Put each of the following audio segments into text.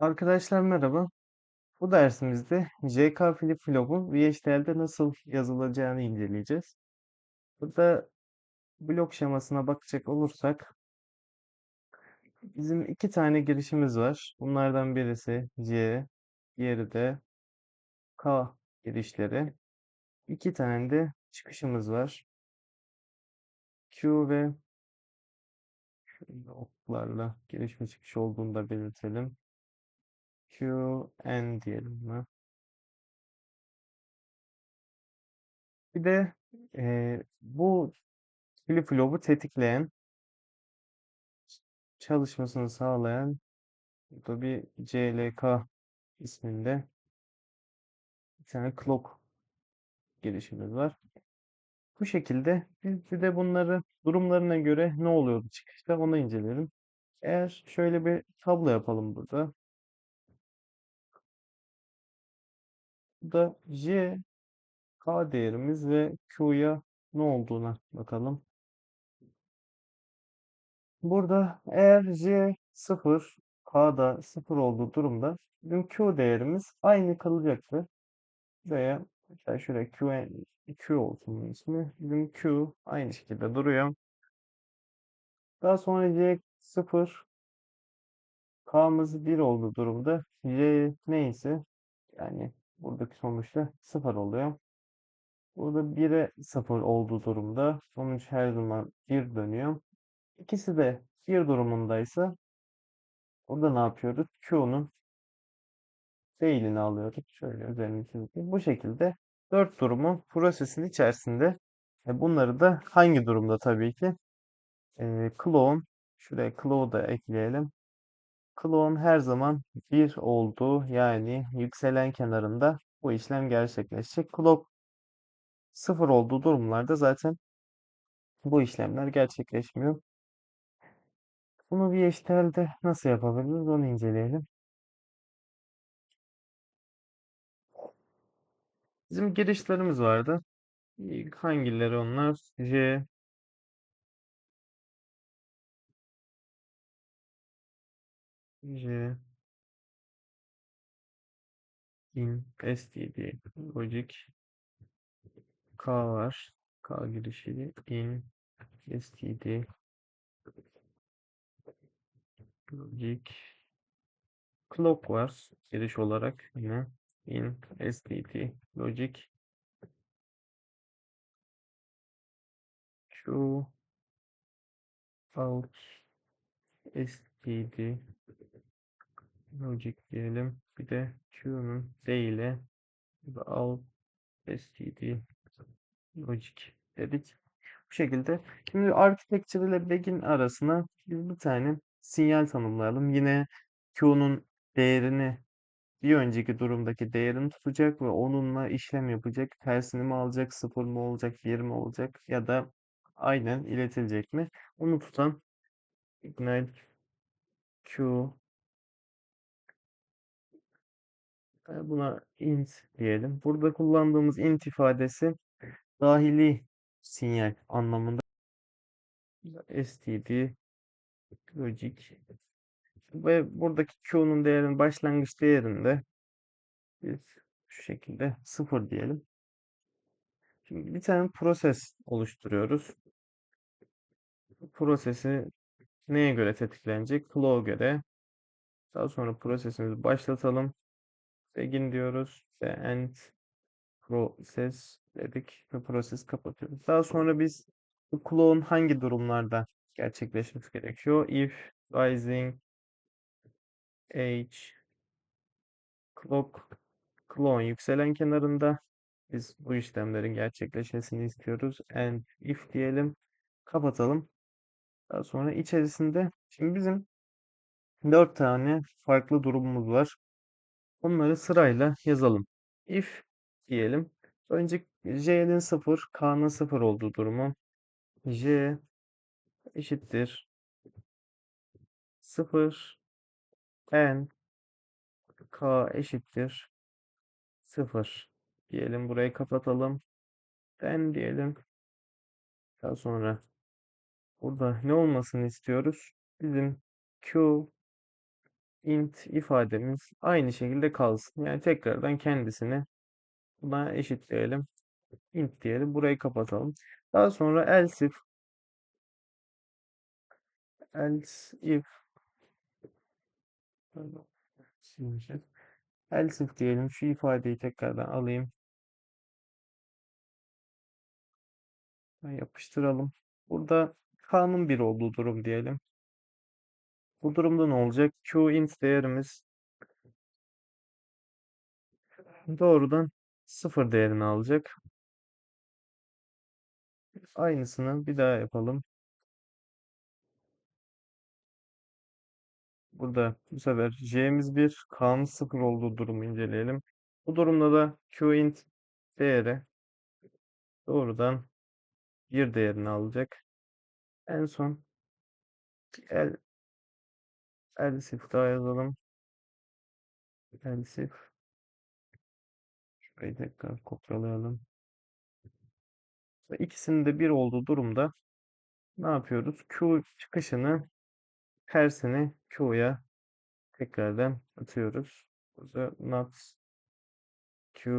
Arkadaşlar merhaba. Bu dersimizde JK flip-flop'un VHDL'de nasıl yazılacağını inceleyeceğiz. Burada blok şemasına bakacak olursak bizim iki tane girişimiz var. Bunlardan birisi C, diğeri de K girişleri. İki tane de çıkışımız var. Q ve oklarla giriş ve çıkış olduğunu da belirtelim. Q, N diyelim buna. Bir de eee, bu flip-flop'u tetikleyen, çalışmasını sağlayan burada bir CLK isminde bir tane clock girişimiz var. Bu şekilde biz de bunları durumlarına göre ne oluyordu çıkışta onu inceleyelim. Eğer şöyle bir tablo yapalım burada. Burada J, K değerimiz ve Q'ya ne olduğuna bakalım. Burada eğer J 0, K da 0 olduğu durumda bizim Q değerimiz aynı kalacaktır. Buraya mesela şuraya Q, Q olsun ismi. Bizim Q aynı şekilde duruyor. Daha sonra J 0, K'mız 1 olduğu durumda J neyse yani buradaki sonuçta 0 oluyor. Burada 1'e 0 olduğu durumda sonuç her zaman 1 dönüyor. İkisi de 1 durumundaysa burada ne yapıyoruz? Q'nun değilini alıyoruz. Şöyle üzerine çizeyim. Bu şekilde 4 durumun prosesin içerisinde e, bunları da hangi durumda tabii ki e, clone şuraya clone da ekleyelim. Clone her zaman 1 olduğu yani yükselen kenarında bu işlem gerçekleşecek. Clock 0 olduğu durumlarda zaten bu işlemler gerçekleşmiyor. Bunu VHDL'de nasıl yapabiliriz onu inceleyelim. Bizim girişlerimiz vardı. Hangileri onlar? J, J, in, std, logic, K var. K girişi, in, std, logic, clock var. Giriş olarak yine in, std, logic, Q, out, std, logic diyelim. Bir de Q'nun D ile out, std, logic dedik. Bu şekilde. Şimdi architecture ile begin arasına biz bir tane sinyal tanımlayalım. Yine Q'nun değerini bir önceki durumdaki değerini tutacak ve onunla işlem yapacak. Tersini mi alacak, sıfır mı olacak, bir mi olacak ya da aynen iletilecek mi? Onu tutan ignite Q buna int diyelim. Burada kullandığımız int ifadesi dahili sinyal anlamında std logic ve buradaki q'nun değerinin başlangıç değerinde biz şu şekilde sıfır diyelim. Şimdi bir tane proses oluşturuyoruz. Prosesi neye göre tetiklenecek? Flow'a göre. Daha sonra prosesimizi başlatalım. Begin diyoruz ve end process dedik ve proses kapatıyoruz. Daha sonra biz bu clone hangi durumlarda gerçekleşmesi gerekiyor? If rising age clock clone yükselen kenarında biz bu işlemlerin gerçekleşmesini istiyoruz. And if diyelim kapatalım. Daha sonra içerisinde şimdi bizim dört tane farklı durumumuz var. Onları sırayla yazalım. If diyelim. Önce J'nin 0, K'nın 0 olduğu durumu. J eşittir 0 N K eşittir 0 diyelim. Burayı kapatalım. N diyelim. Daha sonra burada ne olmasını istiyoruz? Bizim Q int ifademiz aynı şekilde kalsın. Yani tekrardan kendisini buna eşitleyelim. int diyelim. Burayı kapatalım. Daha sonra else if else if. Else if diyelim. Şu ifadeyi tekrardan alayım. Yapıştıralım. Burada k'nın 1 olduğu durum diyelim. Bu durumda ne olacak? Q int değerimiz doğrudan 0 değerini alacak. Aynısını bir daha yapalım. Burada bu sefer j'miz 1, k'mız 0 olduğu durumu inceleyelim. Bu durumda da q int değeri doğrudan 1 değerini alacak. En son el else if daha yazalım. Else if şurayı tekrar kopyalayalım. İkisinin de 1 olduğu durumda ne yapıyoruz? Q çıkışını tersini Q'ya tekrardan atıyoruz. Burada not Q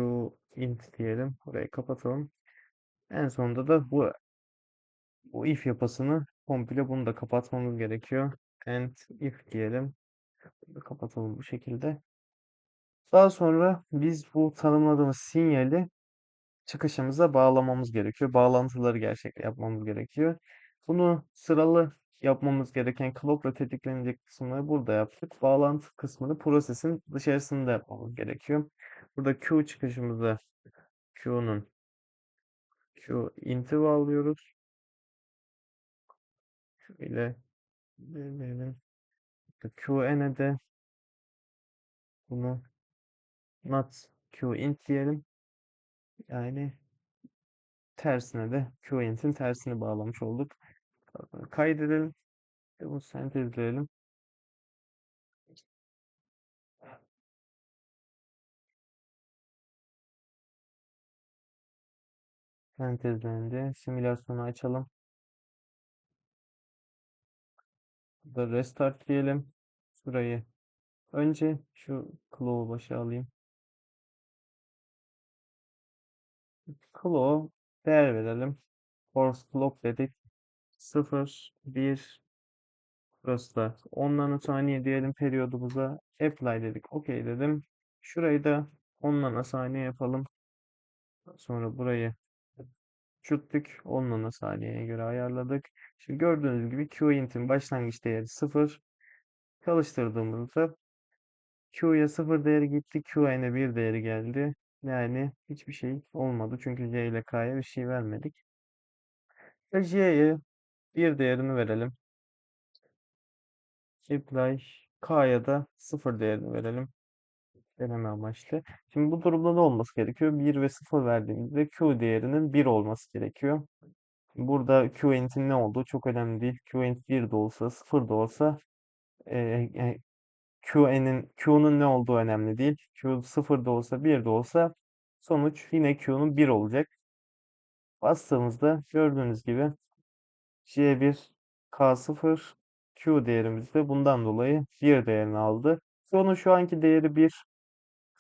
int diyelim. Burayı kapatalım. En sonunda da bu bu if yapısını komple bunu da kapatmamız gerekiyor. And if diyelim. Kapatalım bu şekilde. Daha sonra biz bu tanımladığımız sinyali çıkışımıza bağlamamız gerekiyor. Bağlantıları gerçek yapmamız gerekiyor. Bunu sıralı yapmamız gereken clock'la tetiklenecek kısımları burada yaptık. Bağlantı kısmını prosesin dışarısında yapmamız gerekiyor. Burada Q çıkışımıza Q'nun Q int'i bağlıyoruz. Şöyle verelim. Qn'e de bunu not Q int diyelim. Yani tersine de Q int'in tersini bağlamış olduk. Kaydedelim. Ve bunu sentezleyelim. Sentezlendi. Simülasyonu açalım. Burada restart diyelim. Şurayı önce şu claw'u başa alayım. Claw değer verelim. Force clock dedik. 0, 1, burası da 10 nanosaniye diyelim periyodumuza. Apply dedik. OK dedim. Şurayı da 10 nanosaniye yapalım. Sonra burayı küçülttük. 10 nanosaniyeye göre ayarladık. Şimdi gördüğünüz gibi QInt'in başlangıç değeri 0. Çalıştırdığımızda Q'ya 0 değeri gitti. Qn'e 1 değeri geldi. Yani hiçbir şey olmadı. Çünkü C ile K'ya bir şey vermedik. Ve J'ye 1 değerini verelim. Apply K'ya da 0 değerini verelim. Deneme amaçlı. Şimdi bu durumda ne olması gerekiyor? 1 ve 0 verdiğimizde Q değerinin 1 olması gerekiyor. Burada QInt'in ne olduğu çok önemli değil. QInt 1 de olsa 0 da olsa e, Q'nin Q'nun ne olduğu önemli değil. Q 0 da olsa 1 de olsa sonuç yine Q'nun 1 olacak. Bastığımızda gördüğünüz gibi J1 K0 Q değerimiz de bundan dolayı 1 değerini aldı. Onun şu anki değeri 1.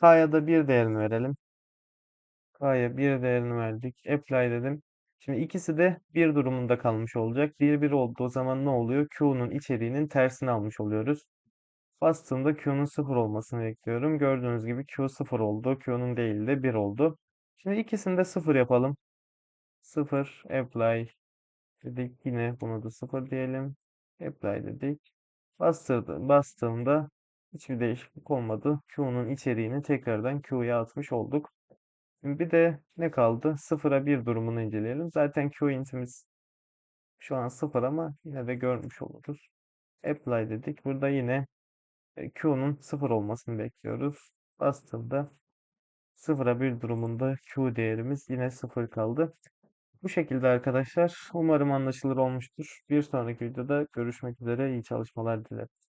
K'ya da 1 değerini verelim. K'ya 1 değerini verdik. Apply dedim. Şimdi ikisi de 1 durumunda kalmış olacak. 1 1 olduğu zaman ne oluyor? Q'nun içeriğinin tersini almış oluyoruz. Bastığımda Q'nun 0 olmasını bekliyorum. Gördüğünüz gibi Q 0 oldu. Q'nun değil de 1 oldu. Şimdi ikisini de 0 yapalım. 0 apply dedik. Yine buna da 0 diyelim. Apply dedik. Bastırdı, bastığımda hiçbir değişiklik olmadı. Q'nun içeriğini tekrardan Q'ya atmış olduk. Şimdi bir de ne kaldı? 0'a 1 durumunu inceleyelim. Zaten Q intimiz şu an 0 ama yine de görmüş oluruz. Apply dedik. Burada yine Q'nun 0 olmasını bekliyoruz. Bastığımda 0'a 1 durumunda Q değerimiz yine 0 kaldı. Bu şekilde arkadaşlar. Umarım anlaşılır olmuştur. Bir sonraki videoda görüşmek üzere. İyi çalışmalar dilerim.